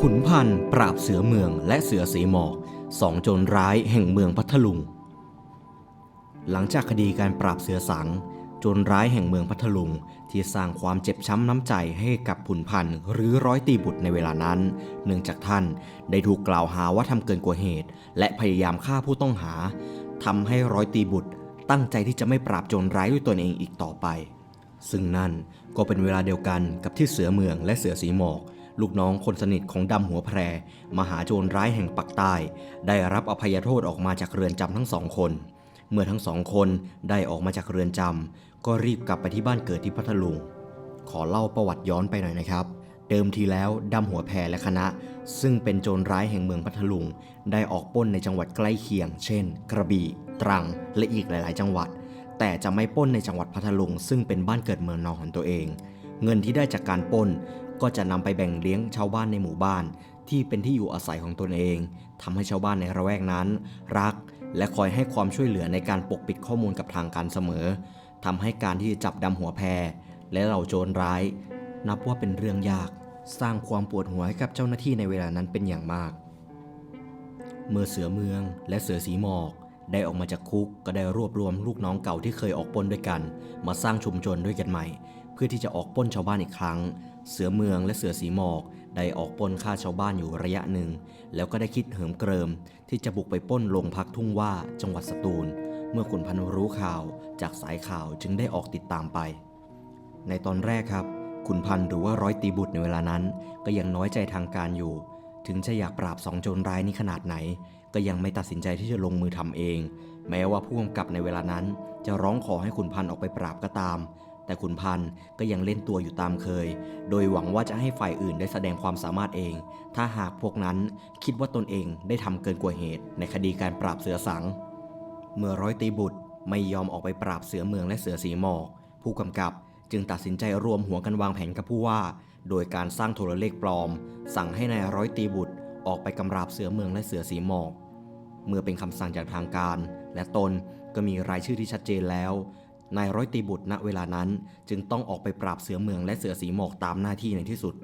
ขุนพันธ์ปราบเสือเมืองและเสือสีหมอกสองโจรร้ายแห่งเมืองพัทลุง หลังจากคดีการปราบเสือสัง โจรร้ายแห่งเมืองพัทลุง ที่สร้างความเจ็บช้ำน้ำใจให้กับขุนพันธ์หรือร้อยตีบุตรในเวลานั้น เนื่องจากท่านได้ถูกกล่าวหาว่าทำเกินกว่าเหตุ และพยายามฆ่าผู้ต้องหาทำให้ร้อยตีบุตร ตั้งใจที่จะไม่ปราบโจรร้ายด้วยตนเองอีกต่อไป ซึ่งนั่นก็เป็นเวลาเดียวกันกับที่เสือเมืองและเสือสีหมอก ลูกน้องคนสนิทของดำหัวแพร มหาโจรร้ายแห่งปักใต้ ได้รับอภัยโทษออกมาจากเรือนจำทั้งสองคน เมื่อทั้งสองคนได้ออกมาจากเรือนจำก็รีบกลับไปที่บ้านเกิดที่พัทลุง ขอเล่าประวัติย้อนไปหน่อยนะครับ เดิมทีแล้วดำหัวแพรและคณะ ซึ่งเป็นโจรร้ายแห่งเมืองพัทลุง ได้ออกปล้นในจังหวัดใกล้เคียง เช่น กระบี่ ตรัง และอีกหลาย ๆ จังหวัด แต่จะไม่ปล้นในจังหวัดพัทลุงซึ่งเป็นบ้านเกิดเมืองนอนของตัวเองเงินที่ได้จากการปล้น ก็จะนำไปแบ่งเลี้ยงชาวบ้านในหมู่บ้าน ที่เป็นที่อยู่อาศัยของตนเองทำให้ชาวบ้านในระแวกนั้น รัก และคอยให้ความช่วยเหลือในการปกปิดข้อมูลกับทางการเสมอทำให้การที่จะจับดำหัวแพร และเหล่าโจรร้าย นับว่าเป็นเรื่องยาก สร้างความปวดหัวให้กับเจ้าหน้าที่ในเวลานั้นเป็นอย่างมาก เมื่อเสือเมืองและเสือสีหมอกได้ออกมาจากคุกก็ได้รวบรวมลูกน้องเก่าที่เคยออกปล้นด้วยกัน มาสร้างชุมชนด้วยกันใหม่ เพื่อที่จะออกปล้นชาวบ้านอีกครั้ง เสือเมืองและเสือสีหมอกได้ออกปล้นฆ่าชาวบ้านอยู่ระยะหนึ่ง แล้วก็ได้คิดเหิมเกริม ที่จะบุกไปปล้นโรงพักทุ่งว่าจังหวัดสตูล เมื่อขุนพันธ์รู้ข่าวจากสายข่าวจึงได้ออกติดตามไป ในตอนแรกครับขุนพันธ์หรือว่าร้อยตีบุตรในเวลานั้น ก็ยังน้อยใจทางการอยู่ ถึงจะอยากปราบสองโจรร้ายนี้ขนาดไหน ก็ยังไม่ตัดสินใจที่จะลงมือทำเอง แม้ว่าผู้กำกับในเวลานั้น จะร้องขอให้ขุนพันธ์ออกไปปราบก็ตาม แต่ขุนพันธ์ก็ยังเล่นตัวอยู่ตามเคย โดยหวังว่าจะให้ฝ่ายอื่นได้แสดงความสามารถเอง ถ้าหากพวกนั้นคิดว่าตนเองได้ทำเกินกว่าเหตุ ในคดีการปราบเสือสัง เมื่อร้อยตีบุตรไม่ยอมออกไปปราบเสือเมืองและเสือสีหมอก ผู้กำกับจึงตัดสินใจรวมหัวกันวางแผนกับผู้ว่า โดยการสร้างโทรเลขปลอม สั่งให้นายร้อยตีบุตรออกไปกำราบเสือเมืองและเสือสีหมอก เมื่อเป็นคำสั่งจากทางการ และตนก็มีรายชื่อที่ชัดเจนแล้ว นายร้อยตีบุตรณเวลานั้นจึงต้องออกไปปราบเสือเมืองและเสือสีหมอกตามหน้าที่ในที่สุด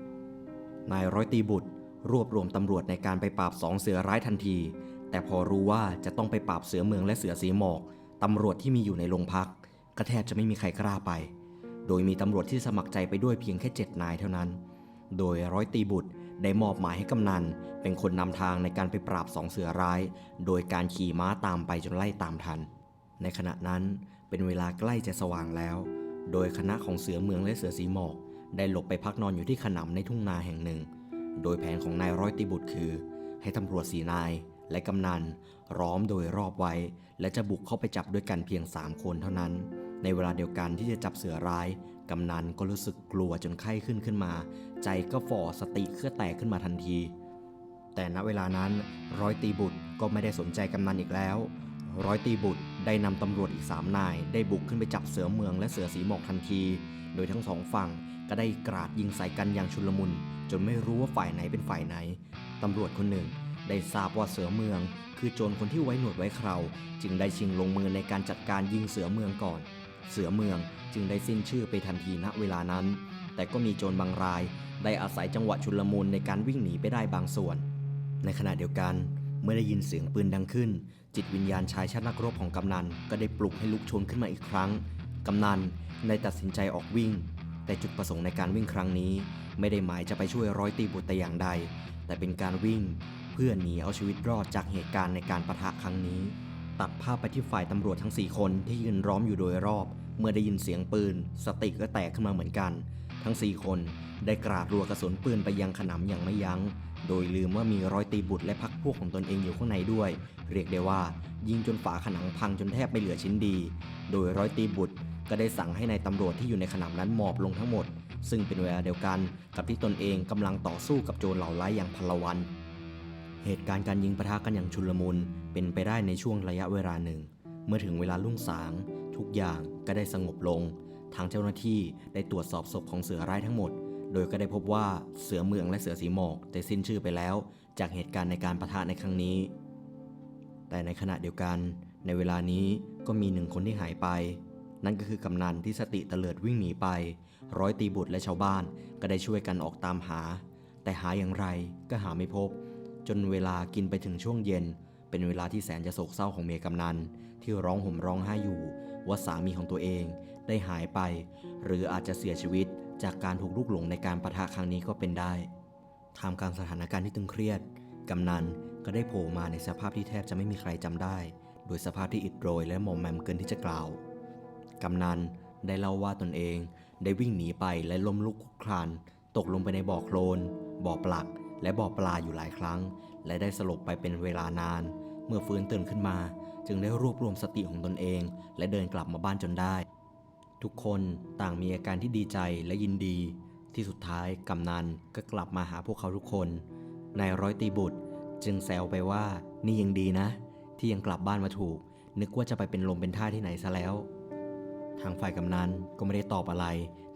นายร้อยตีบุตร รวบรวมตำรวจในการไปปราบสองเสือร้ายทันที แต่พอรู้ว่าจะต้องไปปราบเสือเมืองและเสือสีหมอกตำรวจที่มีอยู่ในโรงพักก็แทบจะไม่มีใครกล้าไป โดยมีตำรวจที่สมัครใจไปด้วยเพียงแค่เจ็ดนายเท่านั้น โดยร้อยตีบุตรได้มอบหมายให้กำนัน เป็นคนนำทางในการไปปราบสองเสือร้าย โดยการขี่ม้าตามไปจนไล่ตามทัน ในขณะนั้น เป็นเวลาใกล้จะสว่างแล้ว โดยคณะของเสือเมืองและเสือสีหมอก ได้หลบไปพักนอนอยู่ที่ขนำในทุ่งนาแห่งหนึ่ง โดยแผนของนายร้อยตีบุตรคือ ให้ตำรวจสีนายและกำนันร้อมโดยรอบไว้ และจะบุกเข้าไปจับด้วยกันเพียง3คนเท่านั้น ในเวลาเดียวกันที่จะจับเสือร้าย กำนันก็รู้สึกกลัวจนไข้ขึ้นขึ้นมา ใจก็ฝ่อสติเครื่อแตกขึ้นมาทันที แต่ณเวลานั้นร้อยตีบุตรก็ไม่ได้สนใจกำนันอีกแล้ว ร้อยตีบุตร ได้นำตำรวจอีกสามนาย ได้บุกขึ้นไปจับเสือเมืองและเสือสีหมอกทันที โดยทั้งสองฝั่งก็ได้กราดยิงใส่กันอย่างชุลมุน จนไม่รู้ว่าฝ่ายไหนเป็นฝ่ายไหน ตำรวจคนหนึ่ง ได้ทราบว่าเสือเมือง คือโจรคนที่ไว้หนวดไว้เคราจึงได้ชิงลงมือในการจัดการยิงเสือเมืองก่อน เสือเมืองจึงได้สิ้นชื่อไปทันทีณเวลานั้น แต่ก็มีโจรบางราย ได้อาศัยจังหวะชุลมุนในการวิ่งหนีไปได้บางส่วน ในขณะเดียวกัน เมื่อได้ยินเสียงปืนดังขึ้น จิตวิญญาณชายชาตินักรบของกำนันก็ได้ปลุกให้ลุกชนขึ้นมาอีกครั้ง กำนันได้ตัดสินใจออกวิ่ง แต่จุดประสงค์ในการวิ่งครั้งนี้ ไม่ได้หมายจะไปช่วยร้อยตีบุตรแต่อย่างใด แต่เป็นการวิ่ง เพื่อหนีเอาชีวิตรอดจากเหตุการณ์ในการประทะครั้งนี้ ตัดภาพไปที่ฝ่ายตำรวจทั้ง 4 คนที่ยืนล้อมอยู่โดยรอบ เมื่อได้ยินเสียงปืน สติก็แตกขึ้นมาเหมือนกัน ทั้ง 4 คนได้กราดรัวกระสุนปืนไปยังขนำอย่างไม่ยัง้ง โดยลืมว่ามีร้อยตีบุตรและพักพวกของตนเองอยู่ข้างในด้วย เรียกได้ว่า ยิงจนฝาขนังพังจนแทบไม่เหลือชิ้นดี โดยร้อยตีบุตรก็ได้สั่งให้ในายตำรวจที่อยู่ในขนำนั้นหมอบลงทั้งหมด ซึ่งเป็นเวลาเดียวกันกับที่ตนเองกำลังต่อสู้กับโจรเหล่าร้ายอย่างพลวัน เหตุการณ์การยิงปะทะกันอย่างชุลมุนเป็นไปได้ในช่วงระยะเวลาหนึ่ง เมื่อถึงเวลารุ่งสาง ทุกอย่างก็ได้สงบลง ทางเจ้าหน้าที่ได้ตรวจสอบศพของเสือร้ายทั้งหมด โดยก็ได้พบว่าเสือเมืองและเสือสีหมอกได้สิ้นชื่อไปแล้ว จากเหตุการณ์ในการประทะในครั้งนี้ แต่ในขณะเดียวกัน ในเวลานี้ก็มีหนึ่งคนที่หายไป นั่นก็คือกำนันที่สติเตลิดวิ่งหนีไป ร้อยตีบุตรและชาวบ้านก็ได้ช่วยกันออกตามหา แต่หาอย่างไรก็หาไม่พบ จนเวลากินไปถึงช่วงเย็น เป็นเวลาที่แสนจะโศกเศร้าของเมียกำนันที่ร้องห่มร้องไห้อยู่ ว่าสามีของตัวเองได้หายไป หรืออาจจะเสียชีวิต จากการถูกลูกหลงในการประทะครั้งนี้ก็เป็นได้ท่ามกลางสถานการณ์ที่ตึงเครียด กำนันก็ได้โผล่มาในสภาพที่แทบจะไม่มีใครจำได้ โดยสภาพที่อิดโรยและหมอมแมมเกินที่จะกล่าว กำนันได้เล่าว่าตนเองได้วิ่งหนีไปและล้มลุกคลุกคลาน ตกลงไปในบ่อโคลน บ่อปลัก และบ่อปลาอยู่หลายครั้ง และได้สลบไปเป็นเวลานาน เมื่อฟื้นตื่นขึ้นมา จึงได้รวบรวมสติของตนเอง และเดินกลับมาบ้านจนได้ ทุกคนต่างมีอาการที่ดีใจและยินดี ที่สุดท้ายกำนันก็กลับมาหาพวกเขาทุกคน นายร้อยตีบุตรจึงแซวไปว่านี่ยังดีนะ ที่ยังกลับบ้านมาถูก นึกว่าจะไปเป็นลมเป็นท่าที่ไหนซะแล้ว ทางฝ่ายกำนันก็ไม่ได้ตอบอะไร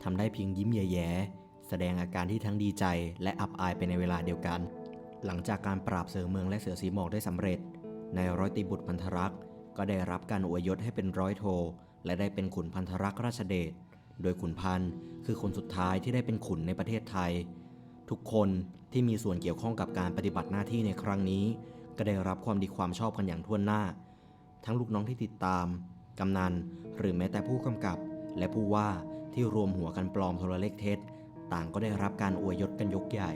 ทำได้เพียงยิ้มแย่ๆแสดงอาการที่ทั้งดีใจและอับอายไปในเวลาเดียวกัน หลังจากการปราบเสือเมืองและเสือสีหมอกได้สำเร็จนายร้อยตีบุตรพันธรักษ์ก็ได้รับการอวยยศให้เป็นร้อยโท และได้เป็นขุนพันธรักษ์ราชเดช โดยขุนพันธ์คือคนสุดท้ายที่ได้เป็นขุนในประเทศไทย ทุกคนที่มีส่วนเกี่ยวข้องกับการปฏิบัติหน้าที่ในครั้งนี้ ก็ได้รับความดีความชอบกันอย่างทั่วหน้า ทั้งลูกน้องที่ติดตาม กำนัน หรือแม้แต่ผู้กำกับ และผู้ว่าที่รวมหัวกันปลอมโทรเลขเท็จ ต่างก็ได้รับการอวยยศกันยกใหญ่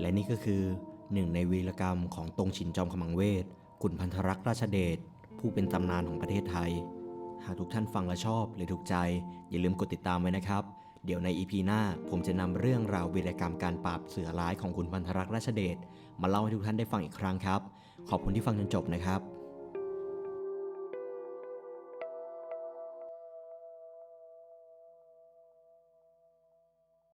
และนี่ก็คือหนึ่งในวีรกรรมของตรงฉินจอมขมังเวทขุนพันธรักษ์ราชเดชผู้เป็นตำนานของประเทศไทย หากทุกท่านฟังและชอบหรือถูกใจ อย่าลืมกดติดตามไว้นะครับ เดี๋ยวในอีพีหน้าผมจะนำเรื่องราววีรกรรมการปราบเสือร้ายของคุณพันธรักษ์ราชเดชมาเล่าให้ทุกท่านได้ฟังอีกครั้งครับ ขอบคุณที่ฟังจนจบนะครับ